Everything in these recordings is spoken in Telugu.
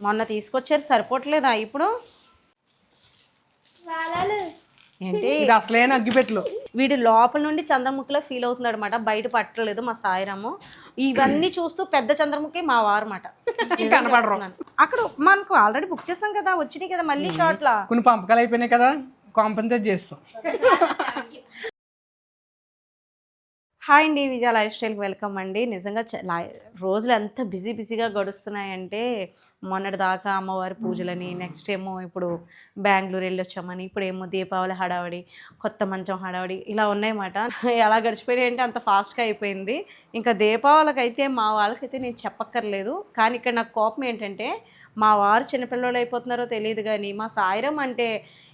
మొన్న తీసుకొచ్చారు సరిపోవట్లేదా ఇప్పుడు? ఏంటి? ఇది అసలైన అగ్గిపెట్లు వీడు లోపల నుండి చంద్రముఖిలో ఫీల్ అవుతున్నాడు అనమాట బయట పట్టలేదు మా సాయిరాము. ఇవన్నీ చూస్తూ పెద్ద చంద్రముఖి మా వారు మాట కనపడరు. అక్కడ మనకు ఆల్రెడీ బుక్ చేసాం కదా వచ్చినాయి కదా మళ్ళీ షార్ట్లా కొన్ని పంపకాలు అయిపోయినాయి కదా కాంపన్సేట్ చేస్తాం. హాయ్ అండి విజయ లైఫ్ స్టైల్కి వెల్కమ్ అండి. నిజంగా చ- లై- రోజులు ఎంత బిజీ బిజీగా గడుస్తున్నాయంటే మొన్నటి దాకా అమ్మవారి పూజలని నెక్స్ట్ ఏమో ఇప్పుడు బెంగళూరు వెళ్ళి వచ్చామని ఇప్పుడు ఏమో దీపావళి హడావడి కొత్త మంచం హడావడి ఇలా ఉన్నాయన్నమాట. ఎలా గడిచిపోయినాయి అంటే అంత ఫాస్ట్గా అయిపోయింది. ఇంకా దీపావళికి అయితే మా వాళ్ళకైతే నేను చెప్పక్కర్లేదు. కానీ ఇక్కడ నాకు కోపం ఏంటంటే మా వారు చిన్నపిల్లలు అయిపోతున్నారో తెలియదు కానీ మా సాయిరం అంటే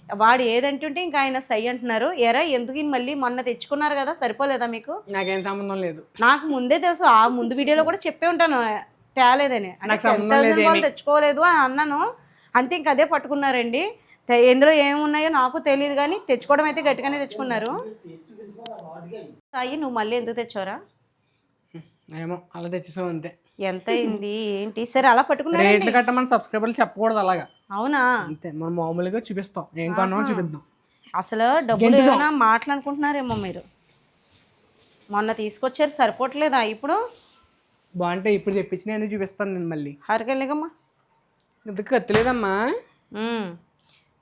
వాడు ఏదంటుంటే ఇంకా ఆయన సై అంటున్నారు. ఎరా ఎందుకు మళ్ళీ మొన్న తెచ్చుకున్నారు కదా సరిపోలేదా మీకు? నాకేం సంబంధం లేదు. నాకు ముందే తెలుసు ఆ ముందు వీడియోలో కూడా చెప్పే ఉంటాను తేలేదని. వాళ్ళు తెచ్చుకోలేదు అని అన్నాను. అంతే ఇంక అదే పట్టుకున్నారండి. ఎందులో ఏమున్నాయో నాకు తెలియదు కానీ తెచ్చుకోవడం అయితే గట్టిగానే తెచ్చుకున్నారు. సాయి నువ్వు మళ్ళీ ఎందుకు తెచ్చారా ఏమో అలా తెచ్చేసాం అంతే. ఎంత అయింది ఏంటి? సరే అలా పట్టుకున్నారు రేట్లు కట్టమని సబ్స్క్రైబర్లు చెప్పకూడదు అలాగా. అవునా? అంతే మనం మామూలుగా చూపిస్తాం. ఏం కొన్నామో చూపిద్దాం. అసలు డబ్బులు ఏమైనా మాట్లాడుకుంటున్నారేమో మీరు? మొన్న తీసుకొచ్చారు సరిపోవట్లేదా ఇప్పుడు? బాగుంటే ఇప్పుడు తెప్పించి నేను చూపిస్తాను నేను మళ్ళీ. హరికెళ్ళగమ్మా. ఇంత కత్తిలేదమ్మా.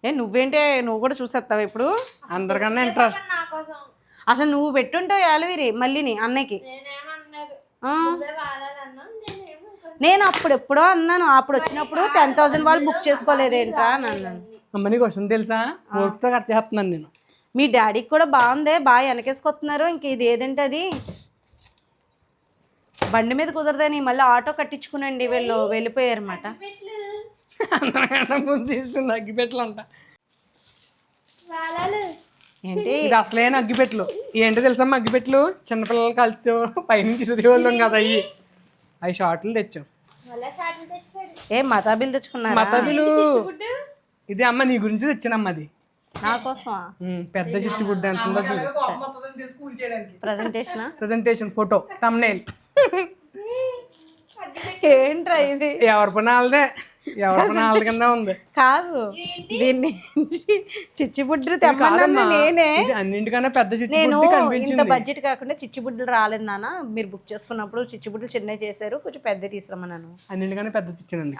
ఏ నువ్వేంటే నువ్వు కూడా చూసేస్తావు ఇప్పుడు? అందరికన్నా ఇంట్రెస్ట్ అసలు నువ్వు పెట్టుంటావు యాలవిరి మళ్ళీని అన్నయ్యకి. నేను అప్పుడు ఎప్పుడో అన్నాను అప్పుడు వచ్చినప్పుడు టెన్ థౌసండ్ వాళ్ళు బుక్ చేసుకోలేదేంట్రా అని అన్నాను. అమ్మ నీకు వస్తుంది తెలుసా? ఓపికతో ఖర్చు చేస్తున్నాను నేను. మీ డాడీకి కూడా బాగుందే బాగా వెనకేసుకొస్తున్నారు ఇంక ఇది ఏదంటే అది బండి మీద కుదరదని మళ్ళీ ఆటో కట్టించుకునండి వీళ్ళు వెళ్ళిపోయారు అనమాట తీస్తుంది అగ్గిపెట్లు అంట. ఏంటి? ఇది అసలైన అగ్గిపెట్లు ఏంటో తెలుసమ్మా అగ్గిపెట్లు చిన్నపిల్లలు కలిసి పైనుంచి వాళ్ళు కదా అవి అవి షార్ట్లు తెచ్చాం. ఏ మతాబిల్ తెచ్చుకున్నారా? మతబిలు ఇది అమ్మ నీ గురించి తెచ్చానమ్మ అది. నా కోసమా? ఉమ్, పెద్ద చిచ్చుబుడ్డ ఎంత ఉందో చూడు. ప్రజెంటేషనా ప్రజెంటేషన్ ఫోటో తమ్నేల్ ఏంట్రా ఇది? ఎవరి పని వాళ్ళదే. ఎవరి కింద ఉంది? కాదు. దీన్ని చిచ్చిబుడ్లు తెమ్మన్నాను కాదమ్మా, నేనే. అన్నింటికన్నా పెద్ద నేను ఇంత బడ్జెట్ కాకుండా చిచ్చుబుడ్లు రాలేదు నాన్న. మీరు బుక్ చేసుకున్నప్పుడు చిచ్చుబుడ్లు చిన్నవి చేశారు కొంచెం పెద్ద తీసుకురమ్మన్నాను. అన్నింటికన్నా పెద్ద చిచ్చినండి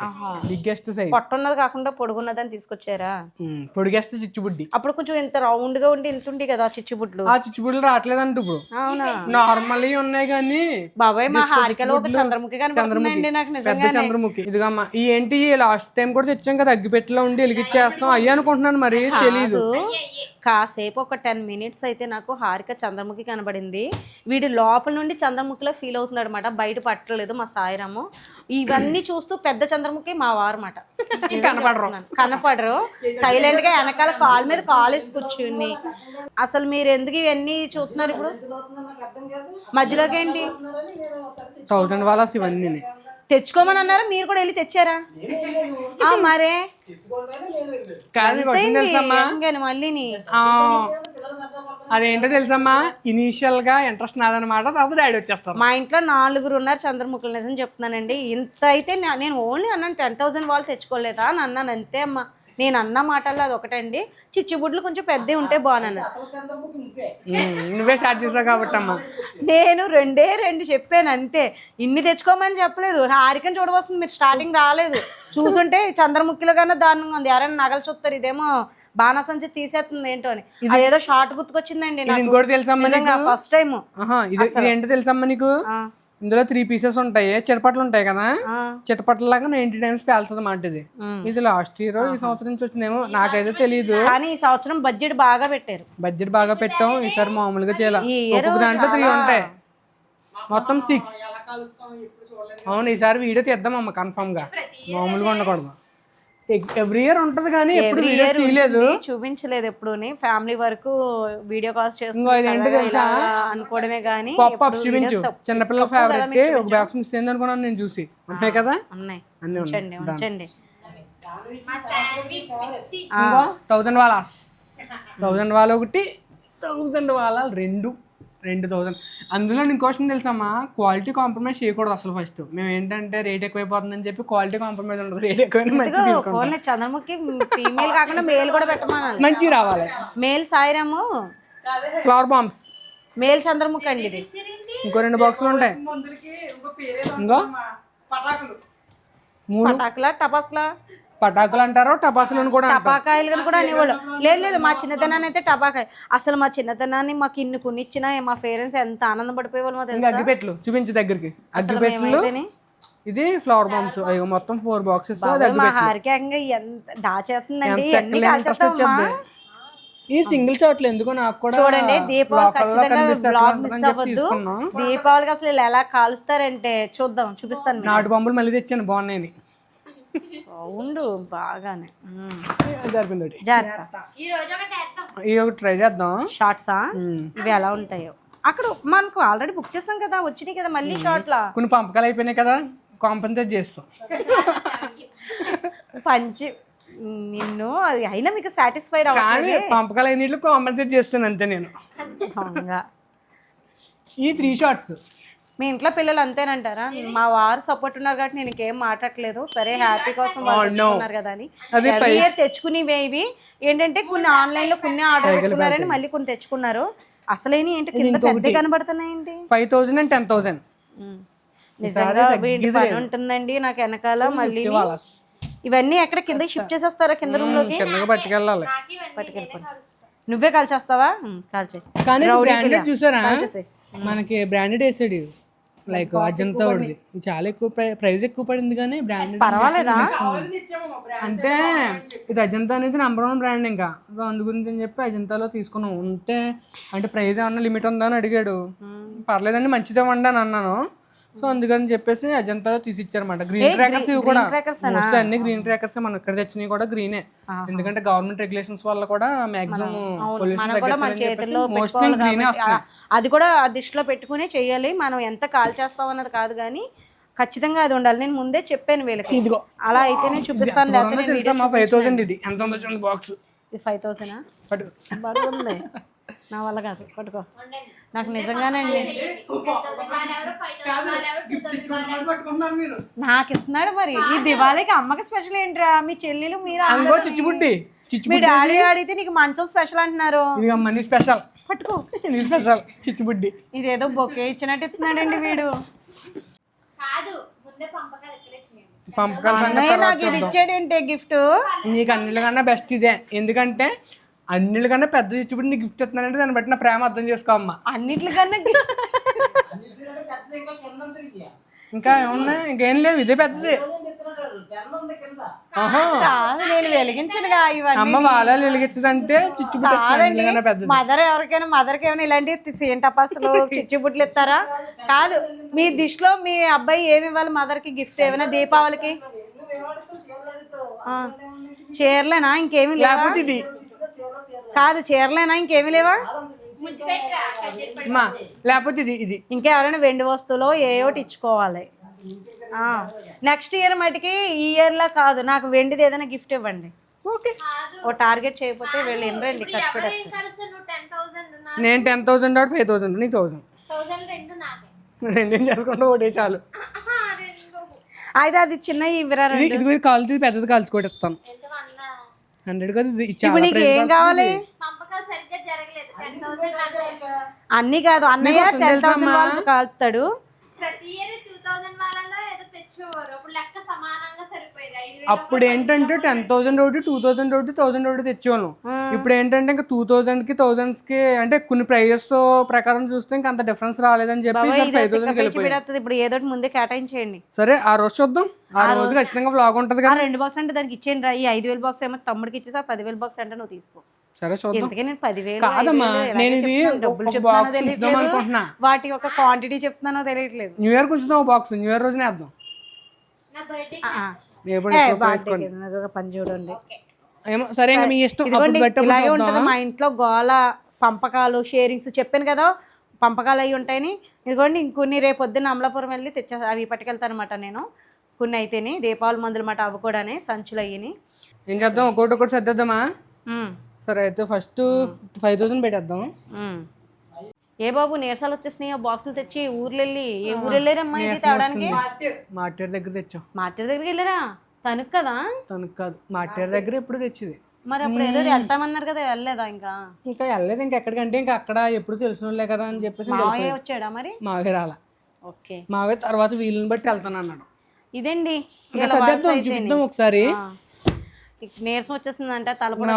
బిగ్గెస్ట్ సైజ్ పొట్టున్నది కాకుండా పొడుగున్నదని తీసుకొచ్చారా? పొడిగెస్ట్ చిచ్చుబుడ్డి అప్పుడు కొంచెం ఇంత రౌండ్గా ఉండి ఇంత ఉండి కదా చిచ్చుబుడ్లు ఆ చిచ్చుబుడ్లు రావట్లేదంట ఇప్పుడు. అవునా? నార్మల్ ఉన్నాయి కానీ బాబాయ్ మా హారికలో ఒక చంద్రముఖి కనపడుతుందండి నాకు నిజంగా చంద్రముఖి. ఇదిగమ్మా ఈ ఏంటి లాస్ట్ టైం కూడా తెచ్చాం కదా అగ్గిపెట్టెలో ఉండి వెలిగిచ్చేస్తాం అయ్యి అనుకుంటున్నాను మరి తెలీదు. కాసేపు ఒక టెన్ మినిట్స్ అయితే నాకు హారిక చంద్రముఖి కనబడింది. వీడు లోపల నుండి చంద్రముఖిలో ఫీల్ అవుతున్నాడు అనమాట బయట పట్టలేదు మా సాయిరాము. ఇవన్నీ చూస్తూ పెద్ద చంద్రముఖి మా వారు మాట కనపడరు. కనపడరు. సైలెంట్గా వెనకాల కాల్ మీద కాల్ వేసి కూర్చుని అసలు మీరు ఎందుకు ఇవన్నీ చూస్తున్నారు ఇప్పుడు? మధ్యలోకి ఏంటి? వాలాస్ ఇవన్నీ తెచ్చుకోమని అన్నారా మీరు కూడా వెళ్ళి తెచ్చారా? ఆ, మరే. తెలుసమ్మా. కానీ మళ్ళీని ఆ, అదేంటో తెలుసమ్మా? ఇనీషియల్గా ఇంట్రెస్ట్ నాదనమాట తర్వాత డాడీ వచ్చేస్తారు. మా ఇంట్లో నాలుగురు ఉన్నారు చంద్రముఖులు నిజం చెప్తున్నానండి. ఇంత అయితే నా- నేను ఓన్లీ అన్నాను టెన్ థౌసండ్ వాళ్ళు తెచ్చుకోలేదా అని అన్నాను. అంతే అమ్మా. నేను అన్న మాటల్లో అది ఒకటండి చిచ్చుబుడ్లు కొంచెం పెద్దవి ఉంటే బాగున్నాను. నువ్వే స్టార్ట్ చేసావు కాబట్టి అమ్మా. నేను రెండే రెండు చెప్పాను అంతే. ఇన్ని తెచ్చుకోమని చెప్పలేదు. హారికని చూడవస్తుంది మీరు స్టార్టింగ్ రాలేదు. చూసుంటే చంద్రముఖిలో కన్నా దారుణంగా ఉంది. ఎవరైనా నగలు చూస్తారు ఇదేమో బాణసంచి తీసేస్తుంది ఏంటో అని. అదేదో షార్ట్ గుర్తుకొచ్చిందండి ఇంకోటి ఫస్ట్ టైం ఇది ఇది ఏంటో తెలుసమ్మా నీకు? ఇందులో త్రీ పీసెస్ ఉంటాయి. చిటపట్లు ఉంటాయి కదా? చిటపట్ల లాగా నైన్టీ టైమ్స్ పేలుతుంది మాట ఇది ఇది లాస్ట్ ఇయర్ ఈ సంవత్సరం నుంచి వచ్చిందేమో నాకైతే తెలియదు కానీ ఈ సంవత్సరం బడ్జెట్ బాగా పెట్టారు. బడ్జెట్ బాగా పెట్టాం. ఈసారి మామూలుగా చేయాలి. దాంట్లో త్రీ ఉంటాయి. మొత్తం సిక్స్ అవును ఈసారి వీడియో తీద్దామమ్మ కన్ఫర్మ్గా. మామూలుగా ఉండకూడదు. ఎవ్రీ ఇయర్ ఉంటది కానీ ఎప్పుడు year తీయలేదు. ఉంటుంది, చూపించలేదు ఎప్పుడు ఫ్యామిలీ వరకు వీడియో కాల్స్ తెలుసా? అనుకోవడమే కానీ పాప్ అప్ చూపించు. చిన్నపిల్లల ఫేవరెట్ ఒక బాక్స్ మిస్ అయింది అనుకున్నాను నేను చూసి. ఉంటాయి కదా? ఉన్నాయి. ఉంచండి ఉంచండి. థౌజండ్ వాలాస్. థౌజండ్ వాళ్ళ ఒకటి థౌజండ్ వాలాలు రెండు. రెండు థౌసండ్ అందులో ఇంకో క్వశ్చన్ తెలుసమ్మా క్వాలిటీ కాంప్రమైజ్ చేయకూడదు అసలు ఫస్ట్ మేము ఏంటంటే రేట్ ఎక్కువైపోతుందని చెప్పి క్వాలిటీ కాంప్రమైజ్ ఉండదు. రేట్ ఎక్కువైనా మంచి తీసుకుంటాం. ఫోన్ చంద్రముఖి ఫీమేల్ కాకుండా మేల్ కూడా పెట్టమనాలి. మంచి రావాలి. Male Sairam flower bombs male Chandramukhi అండి ఇది. ఇంకో రెండు బాక్సులు ఉంటాయి. ఇంకో మూడు? పటాకులా టపాస్లా? పటాకులు అంటారు టపాసులు కూడా టపాకాయలు కూడా అనేవాళ్ళు. లేదు లేదు మా చిన్నతనాన్ని అయితే టపాకాయ. అసలు మా చిన్నతనాన్ని మాకు ఇన్ని కొనిచ్చినా మా పేరెంట్స్ ఎంత మా ఇంకా తెలుసా? అగ్గిపెట్లు చూపించు దగ్గరికి. అగ్గిపెట్లు ఇది ఫ్లవర్ బాంబ్స్ అయ్యో మొత్తం ఫోర్ బాక్సెస్ మా హారికంగా ఎంత దాచేస్తుందండి? వచ్చేది. ఈ సింగిల్ షాట్లు ఎందుకో నాకు కూడా చూడండి దీపావళి ఖచ్చితంగా బ్లాగ్ మిస్ అవ్వద్దు. దీపావళికి అసలు ఇలా ఎలా కాలుస్తారంటే చూద్దాం చూపిస్తాను. నాటు బొమ్మలు మళ్ళీ తెచ్చాను బాగున్నాయి సౌండ్ బాగానే. జరిపింది ఒకటి. జాగ్రత్త ఇవి ఒకటి ట్రై చేద్దాం. షార్ట్సా. ఇవి ఎలా ఉంటాయో. అక్కడ మనకు ఆల్రెడీ బుక్ చేసాం కదా వచ్చినాయి కదా మళ్ళీ షార్ట్లా కొన్ని పంపకాలు అయిపోయినాయి కదా కాంపెన్సేట్ చేస్తాం. పంచి నిన్ను అది అయినా మీకు సాటిస్ఫైడ్ కానీ అవ్వట్లేదు. పంపకాలు అయినట్లు కాంపెన్సేట్ చేస్తాను అంతే నేను. ఈ త్రీ షార్ట్స్ మీ ఇంట్లో పిల్లలు అంతేనంటారా? మా వారు సపోర్ట్ ఉన్నారు కాబట్టి నేను ఇంకేం మాట్లాడలేదు సరే హ్యాపీ కోసం వాళ్ళు తెచ్చుకున్నారు కదా అని. year తెచ్చుకునేవి ఇవి ఏంటంటే కొన్ని ఆన్లైన్లో కొన్ని ఆర్డర్ పెట్టుకున్నారని మళ్ళీ కొన్ని తెచ్చుకున్నారు. అసలేని ఏంటి? కింద పెద్ద కనబడుతున్నాయి ఏంటి five thousand and ten thousand నిజంగా వీటి పని ఉంటుందండి నాకు వెనకాల మళ్ళీ. ఇవన్నీ ఎక్కడ కింద షిఫ్ట్ చేసేస్తారా కింద రూమ్లోకి కిందకి పట్టుకెళ్ళాలి. నువ్వే కాల్చేస్తావా? ఉమ్, కాల్చేయ్. కానీ. చూసారా. మనకి బ్రాండెడ్ వేసాడు ఇది. లైక్ అజంతా ఇది చాలా ఎక్కువ ప్రైస్ ఎక్కువ పడింది కానీ బ్రాండెడ్ పర్వాలేదా? అంటే ఇది అజంతా అనేది నెంబర్ వన్ బ్రాండ్ ఇంకా. అందు గురించి అని చెప్పి అజంతాలో తీసుకున్నాం. ఉంటే అంటే ప్రైస్ ఏమన్నా లిమిట్ ఉందా అని అడిగాడు. పర్లేదండి మంచిదే వండి అని అన్నాను. సో అందుకని చెప్పేసి అజంతాలో తీసిచ్చారన్నమాట. గ్రీన్ క్రాకర్స్ ఇవి కూడా. మోస్ట్లీ అన్ని గ్రీన్ క్రాకర్స్ మనం ఇక్కడ తెచ్చినవి కూడా గ్రీనే ఎందుకంటే గవర్నమెంట్ రెగ్యులేషన్స్ వల్ల కూడా మాక్సిమం పొల్యూషన్ మోస్ట్లీ గ్రీనే వస్తున్నాయి అది కూడా ఆ దృష్టిలో పెట్టుకునే చేయాలి మనం ఎంత కాల్ చేస్తాం అన్నది కాదు కానీ ఖచ్చితంగా అది ఉండాలి. నేను ముందే చెప్పాను వీళ్ళకి. ఇదిగో. అలా అయితే నేను చూపిస్తాను లేకపోతే ఫైవ్ థౌసండ్ ఇది. ఎంత ఉందో చూడండి బాక్స్ ఇది ఫైవ్ థౌసండా బాగుంది. నా వల్ల కాదు పట్టుకో. నాకు నిజంగానండి నాకు ఇస్తున్నాడు మరి. ఈ దివాళీకి అమ్మకి స్పెషల్ ఏంట్రా? మీ చెల్లెలు మీరు చిచ్చుబుడ్డి. చిచ్చుబుడ్డి మీ డాడీ అడిగితే నీకు మంచం స్పెషల్ అంటున్నారు. ఇది మనీ స్పెషల్ పట్టుకో. ఇది స్పెషల్ చిచ్చుబుడ్డి. ఇదేదో బొకే ఇచ్చినట్టు ఇస్తున్నాడండి వీడు. కాదు ముందే పంపకాలు పంపకాల నాకు ఇది ఇచ్చాడేంటే గిఫ్ట్. నీకు అన్నిటికన్నా బెస్ట్ ఇదే. ఎందుకంటే అన్నిటికన్నా పెద్ద చిచ్చుబుడ్డి నీకు గిఫ్ట్ ఇస్తున్నానంటే దాన్ని బట్టి నా ప్రేమ అర్థం చేసుకో అమ్మ. అన్నిట్లకన్నా gift. ఇంకా ఏమున్నాయి ఇంకేం లేవు ఇదే పెద్దది. కాదు నేను వెలిగించనుగా ఇవన్నీ. అమ్మ వాళ్ళ వెలిగించదంటే అన్నిటికన్నా పెద్దది? మదర్ ఎవరికైనా మదర్కి ఏమైనా ఇలాంటి సేమ్ టపాసులు చిచ్చుబుడ్లు ఇస్తారా? కాదు మీ దిష్టిలో మీ అబ్బాయి ఏమి ఇవ్వాలి మదర్కి గిఫ్ట్ ఏమైనా దీపావళికి? చీరలేనా? ఇంకేమి లేకపోతే ఇది కాదు చీరలేనా? ఇంకేమి లేవా? పెట్టరా అమ్మా లేకపోతే ఇది ఇది. ఇంకెవరైనా వెండి వస్తువులో ఏ ఒకటి ఇచ్చుకోవాలి నెక్స్ట్ ఇయర్ మటుకి ఈ ఇయర్లో కాదు నాకు వెండిది ఏదైనా గిఫ్ట్ ఇవ్వండి. ఓకే. ఓ టార్గెట్ చేయకపోతే వీళ్ళు ఎనరండి ఖర్చు టెన్ థౌసండ్ నా నేను టెన్ థౌసండ్ ఫైవ్ థౌసండ్ నీకు థౌసండ్ రెండు చేసుకుంటా ఒకటే చాలు. అయితే అది చిన్న ఇవ్వరా ఇది కాల్చి పెద్దది కాల్చుకోటి ఇస్తాను హండ్రెడ్ కదా ఇప్పుడు నీకు ఏం కావాలి? అన్ని కాదు. అన్నయ్య టెన్ థౌసండ్ కాలుతాడు ప్రతి ఇయర్ టూ థౌసండ్ వాళ్ళలో ఏదో తెచ్చేవారు. అప్పుడు లెక్క సమానంగా అప్పుడు ఏంటంటే టెన్ థౌసండ్ ఒకటి టూ థౌసండ్ ఒకటి థౌసండ్ ఒకటి తెచ్చేవాళ్ళం. ఇప్పుడు ఏంటంటే ఇంకా టూ థౌసండ్కి థౌసండ్స్కి అంటే కొన్ని ప్రైజెస్ ప్రకారం చూస్తే ఇంకా అంత డిఫరెన్స్ రాలేదని చెప్పి ఫైవ్ థౌసండ్ ఇప్పుడు ఏదో ముందే కేటాయించేయండి. సరే ఆ రోజు చూద్దాం. ఆ రోజు ఖచ్చితంగా వ్లాగ్ ఉంటది ఆ కదా రెండు బాక్స్ అంటే దానికి ఇచ్చేయండి రా. ఈ ఐదు వేల బాక్స్ ఏమో తమ్ముడికి ఇచ్చేసా పదివేల బాక్స్ అంటే నువ్వు తీసుకో. సరే చూద్దాం. ఎందుకే నేను పదివేలు కాదమ్మా, నేను ఇది అనుకుంటున్నా. వాటి యొక్క క్వాంటిటీ చెప్తున్నానో తెలియట్లేదు. న్యూ ఇయర్ కొంచెం బాక్స్ న్యూ ఇయర్ రోజునే వేద్దాం. పని చూడండి. ఏమో సరే ఇంకా మీ ఇష్టం ఇలాగే. ఉంటుంది ఇంట్లో గోల పంపకాలు షేరింగ్స్ చెప్పాను కదా పంపకాలు అవి ఉంటాయని. ఇదిగోండి ఇంకొన్ని రేపు పొద్దున్న అమలాపురం వెళ్ళి తెచ్చా అవి పట్టుకెళ్తాను అనమాట నేను. కొన్ని అయితేనే దీపావళి మందులు మాట అవి కూడానే సంచులు అయ్యి ఏం చేద్దాం ఒకటి ఒకటి సర్దేద్దామా? సరే అయితే ఫస్ట్ ఫైవ్ థౌసండ్ పెట్టేద్దాం. ఏ బాబు నీరసాలు వచ్చేసినాయి ఆ బాక్సులు తెచ్చి ఊర్లు వెళ్ళి ఏ ఊరు వెళ్ళారమ్మా ఇది తేవడానికి? మార్టేర్ దగ్గర తెచ్చాం. మార్కెట్ దగ్గరికి వెళ్ళారా? తనకు కదా? తనకు కాదు. మార్టేర్ దగ్గర ఎప్పుడు తెచ్చింది? మరి అప్పుడు ఏదో వెళ్తామన్నారు కదా వెళ్ళలేదా ఇంకా? ఇంకా వెళ్ళలేదు. ఇంకా ఎక్కడికంటే ఇంకా అక్కడ ఎప్పుడు తెలిసిన వాళ్ళే కదా అని చెప్పేసి మావయ్య వచ్చాడా మరి? మావే రాల. ఓకే. మావే తర్వాత వీళ్ళని బట్టి వెళ్తాను అన్నాడు ఇదేండి ఇంకా సర్దేద్దాం చూపిద్దాం ఒకసారి. నీరసం వచ్చేసిందంట తలపోట.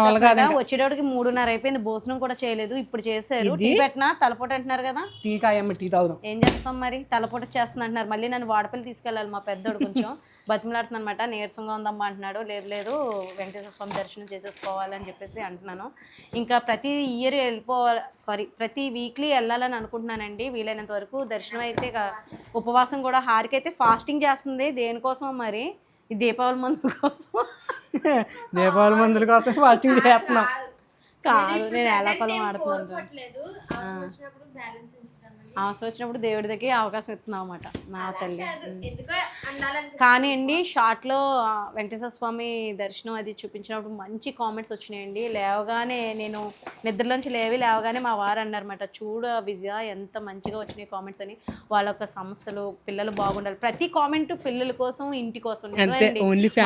వచ్చేటోడికి మూడున్నర అయిపోయింది భోజనం కూడా చేయలేదు. ఇప్పుడు చేశారు. టీ పెట్టినా? తలపోట అంటున్నారు కదా. టీ కాయమ్మ టీ తాగుదాం. ఏం చేస్తాం మరి? తలపోట చేస్తుంది అంటున్నారు మళ్ళీ నన్ను వాడపల్లి తీసుకెళ్ళాలి మా పెద్దోడు కొంచెం. బతిమలాడుతున్నా అనమాట నీరసంగా ఉందమ్మా అంటున్నాడు. లేదు లేదు. వెంకటేశ్వర స్వామి దర్శనం చేసేసుకోవాలని చెప్పేసి అంటున్నాను. ఇంకా ప్రతి ఇయర్ వెళ్ళిపోవాలి. సారీ ప్రతి వీక్లీ వెళ్ళాలని అనుకుంటున్నానండి. వీలైనంత వరకు దర్శనం అయితే ఉపవాసం కూడా హారిక అయితే ఫాస్టింగ్ చేస్తుంది. దేనికోసం మరి. ఈ దీపావళి మందు కోసం. దీపావళి మందుల కోసం ఫాస్టింగ్ చేస్తున్నాం. కాదు. నేను ఎలా పొలం ఆడుతున్నాను అవసరం వచ్చినప్పుడు దేవుడి దగ్గర అవకాశం ఇస్తున్నావు అనమాట నా తల్లి. కానీ అండి షార్ట్లో వెంకటేశ్వర స్వామి దర్శనం అది చూపించినప్పుడు మంచి కామెంట్స్ వచ్చినాయండి. లేవగానే నేను నిద్రలోంచి లేవి లేవగానే మా వారు అన్నారన్నమాట చూడ విజయ ఎంత మంచిగా వచ్చినాయి కామెంట్స్ అని. వాళ్ళ యొక్క సంస్థలు పిల్లలు బాగుండాలి. ప్రతి కామెంట్ పిల్లల కోసం ఇంటి కోసం.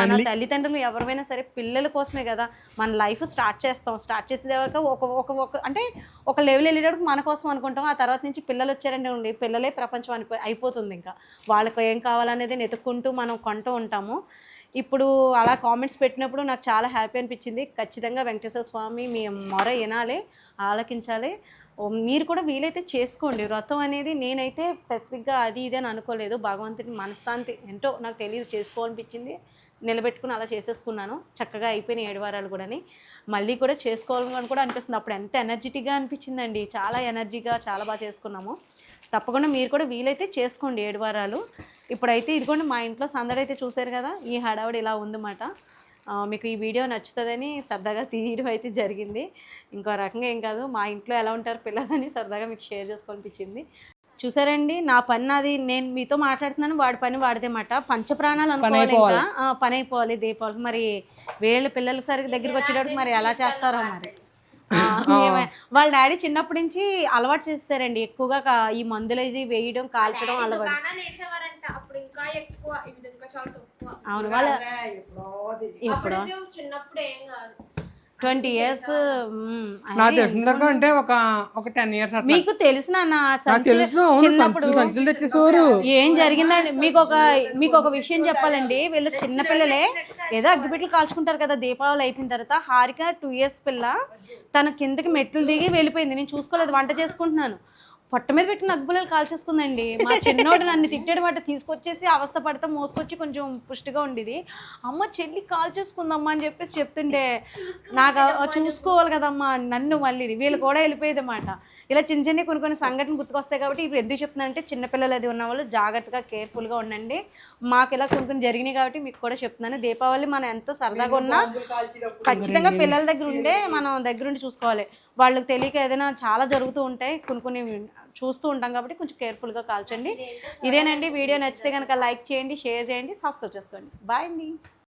మన. తల్లిదండ్రులు ఎవరైనా సరే పిల్లల కోసమే కదా మన లైఫ్ స్టార్ట్ చేస్తాం. స్టార్ట్ చేసేదాకా ఒక ఒక అంటే ఒక లెవెల్ వెళ్ళేటప్పుడు మన కోసం అనుకుంటాం. ఆ తర్వాత నుంచి పిల్లలు వచ్చారంటే ఉండి పిల్లలే ప్రపంచం అనిపో అయిపోతుంది ఇంకా. వాళ్ళకి ఏం కావాలనేది వెతుక్కుంటూ మనం కొంటూ ఉంటాము. ఇప్పుడు అలా కామెంట్స్ పెట్టినప్పుడు నాకు చాలా హ్యాపీ అనిపించింది. ఖచ్చితంగా వెంకటేశ్వర స్వామి మీ మొర వినాలి ఆలకించాలి. మీరు కూడా వీలైతే చేసుకోండి. వ్రతం అనేది నేనైతే స్పెసిఫిక్గా అది ఇది అని అనుకోలేదు. భగవంతుని మనశ్శాంతి ఏంటో నాకు తెలియదు చేసుకోవాలనిపించింది. నిలబెట్టుకుని అలా చేసేసుకున్నాను. చక్కగా అయిపోయినాయి ఏడు వారాలు కూడాని. మళ్ళీ కూడా చేసుకోవాలని కూడా అనిపిస్తుంది. అప్పుడు ఎంత ఎనర్జెటిక్గా అనిపించిందండి. చాలా ఎనర్జీగా చాలా బాగా చేసుకున్నాము. తప్పకుండా మీరు కూడా వీలైతే చేసుకోండి ఏడు వారాలు. ఇప్పుడైతే ఇదిగోండి మా ఇంట్లో సందడి అయితే చూశారు కదా ఈ హడావుడి ఇలా ఉందన్నమాట. మీకు ఈ వీడియో నచ్చుతుందని సరదాగా తీయడం అయితే జరిగింది. ఇంకో రకంగా ఏం కాదు మా ఇంట్లో ఎలా ఉంటారు పిల్లలని సరదాగా మీకు షేర్ చేసుకోనిపించింది చూసారండి? నా పని నాది నేను మీతో మాట్లాడుతున్నాను వాడి పని వాడితే మాట పంచప్రాణాలు అనుకోవాలి ఇంకా? ఆ, పని అయిపోవాలి దీపావళికి. మరి వీళ్ళ పిల్లల సరిగ్గా దగ్గరికి వచ్చేటప్పుడు మరి ఎలా చేస్తారో మరి? ఆ, వాళ్ళ డాడీ చిన్నప్పటి నుంచి అలవాటు చేస్తారండి. ఎక్కువగా కా- ఈ మందులు ఇది వేయడం కాల్చడం అలవాటు. దుకాణాలు వేసేవారంట అప్పుడు ఇంకా ఎక్కువ ఇది ఇంకా చాలా తక్కువ అవును వాళ్ళ ఇప్పుడు నువ్వు చిన్నప్పుడు ఏం కాదు. ట్వంటీ ఇయర్స్ నాకు తెలిసిన అంటే ఒక ఒక టెన్ ఇయర్స్ అట్లా. మీకు తెలిసిన చిన్నప్పుడు? తెచ్చేసేవారు. ఏం జరిగిందండి? మీకు ఒక మీకు ఒక విషయం చెప్పాలండి. వీళ్ళు చిన్నపిల్లలే ఏదో అగ్గిపెట్లు కాల్చుకుంటారు కదా దీపావళి అయిపోయిన తర్వాత. హారిక టూ ఇయర్స్ పిల్ల తన కిందకి మెట్లు దిగి వెళ్ళిపోయింది. నేను చూసుకోలేదు వంట చేసుకుంటున్నాను. పొట్ట మీద పెట్టిన అగ్గుబుల్లలు కాల్చేసుకుందండి మా చిన్నోడు నన్ను తిట్టాడు మాట తీసుకొచ్చేసి అవస్థ పడితే మోసుకొచ్చి కొంచెం పుష్టిగా ఉండేది. అమ్మ చెల్లి కాల్చేసుకుందమ్మా అని చెప్పేసి చెప్తుండే నాకు చూసుకోవాలి కదమ్మా నన్ను మళ్ళీ వీళ్ళు కూడా వెళ్ళిపోయేది అన్నమాట ఇలా చిన్న చిన్న కొన్ని కొన్ని సంఘటనలు గుర్తుకొస్తాయి కాబట్టి ఇప్పుడు ఎందుకు చెప్తున్నానంటే చిన్నపిల్లలు అది ఉన్న వాళ్ళు జాగ్రత్తగా కేర్ఫుల్గా ఉండండి. మాకు ఇలా కొన్ని కొన్ని జరిగినాయి కాబట్టి మీకు కూడా చెప్తున్నాను. దీపావళి మనం ఎంత సరదాగా ఉన్నా ఖచ్చితంగా పిల్లల దగ్గర ఉండే మనం దగ్గర ఉండి చూసుకోవాలి. వాళ్ళకి తెలియక ఏదైనా చాలా జరుగుతూ ఉంటాయి కొన్ని కొన్ని చూస్తూ ఉంటాం కాబట్టి కొంచెం కేర్ఫుల్గా కాల్చండి. ఇదేనండి వీడియో నచ్చితే కనుక లైక్ చేయండి షేర్ చేయండి సబ్స్క్రైబ్ చేసుకోండి. బాయ్ అండి.